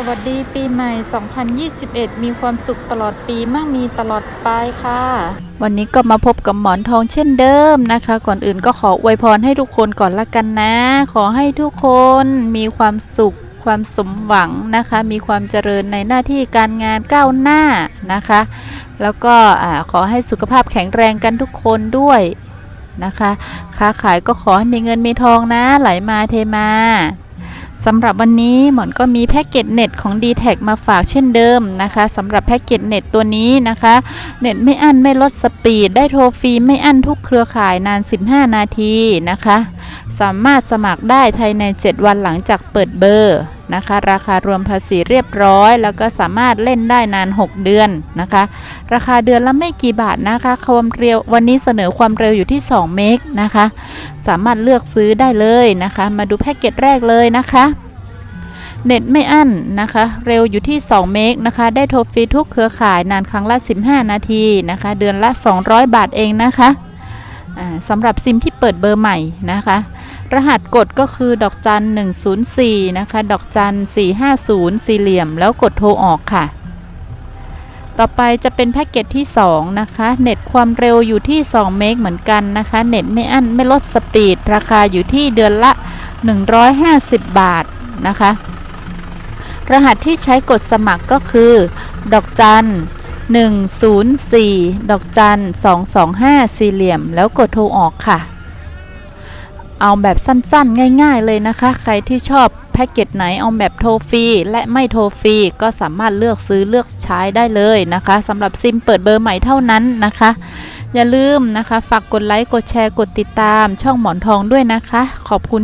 สวัสดีปีใหม่ 2021 มีความสุขตลอดปีมั่งมีตลอดไปค่ะ วันนี้ก็มาพบกับหมอนทองเช่นเดิมนะคะ ก่อนอื่นก็ขออวยพรให้ทุกคนก่อนละกันนะ ขอให้ทุกคนมีความสุขความสมหวังนะคะ มีความเจริญในหน้าที่การงานก้าวหน้านะคะ แล้วก็ขอให้สุขภาพแข็งแรงกันทุกคนด้วยนะคะ ค้าขายก็ขอให้มีเงินมีทองนะ ไหลมาเทมา สำหรับวันนี้หมอนก็มีแพ็กเกจเน็ตของ d t แทมาฝากเช่นเดิมนะคะสำหรับแพ็กเกจเน็ตตัวนี้นะคะ เน็ตไม่อั้นไม่ลดสปีด ได้โทรฟรีไม่อั้นทุกเครือข่ายนาน 15 นาทีนะคะ สามารถสมัครได้ภายใน 7 วันหลังจากเปิดเบอร์นะคะ ราคารวมภาษีเรียบร้อย แล้วก็สามารถเล่นได้นาน 6 เดือนนะคะ ราคาเดือนละไม่กี่บาทนะคะ ความเร็ววันนี้เสนอความเร็วอยู่ที่ 2 เมกนะคะ สามารถเลือกซื้อได้เลยนะคะ มาดูแพ็กเกจแรกเลยนะคะเน็ตไม่อั้นนะคะ เร็วอยู่ที่ 2 เมกนะคะ ได้โทรฟรีทุกเครือข่ายนานครั้งละ 15 นาทีนะคะ เดือนละ 200 บาทเองนะคะสำหรับซิมที่เปิดเบอร์ใหม่นะคะ รหัสกดก็คือดอกจัน104 นะคะ ดอกจัน 450 สี่เหลี่ยม แล้วกดโทรออกค่ะ ต่อไปจะเป็นแพ็กเกจที่ 2 นะคะ เน็ตความเร็วอยู่ที่ 2 เมกเหมือนกันนะคะ เน็ตไม่อั้นไม่ลดสปีด ราคาอยู่ที่เดือนละ 150 บาทนะคะ รหัสที่ใช้กดสมัครก็คือ ดอกจัน104 ดอกจัน 225 สี่เหลี่ยม แล้วกดโทรออกค่ะ เอาแบบสั้นๆ ง่าย ๆเลยนะคะ ใครที่ชอบแพ็กเกจไหนเอาแบบโทรฟรีและไม่โทรฟรีก็สามารถเลือกซื้อเลือกใช้ได้เลยนะคะสำหรับซิมเปิดเบอร์ใหม่เท่านั้นนะคะ อย่าลืมนะคะ ฝากกดไลค์กดแชร์กดติดตามช่องหมอนทองด้วยนะคะ ขอบคุณ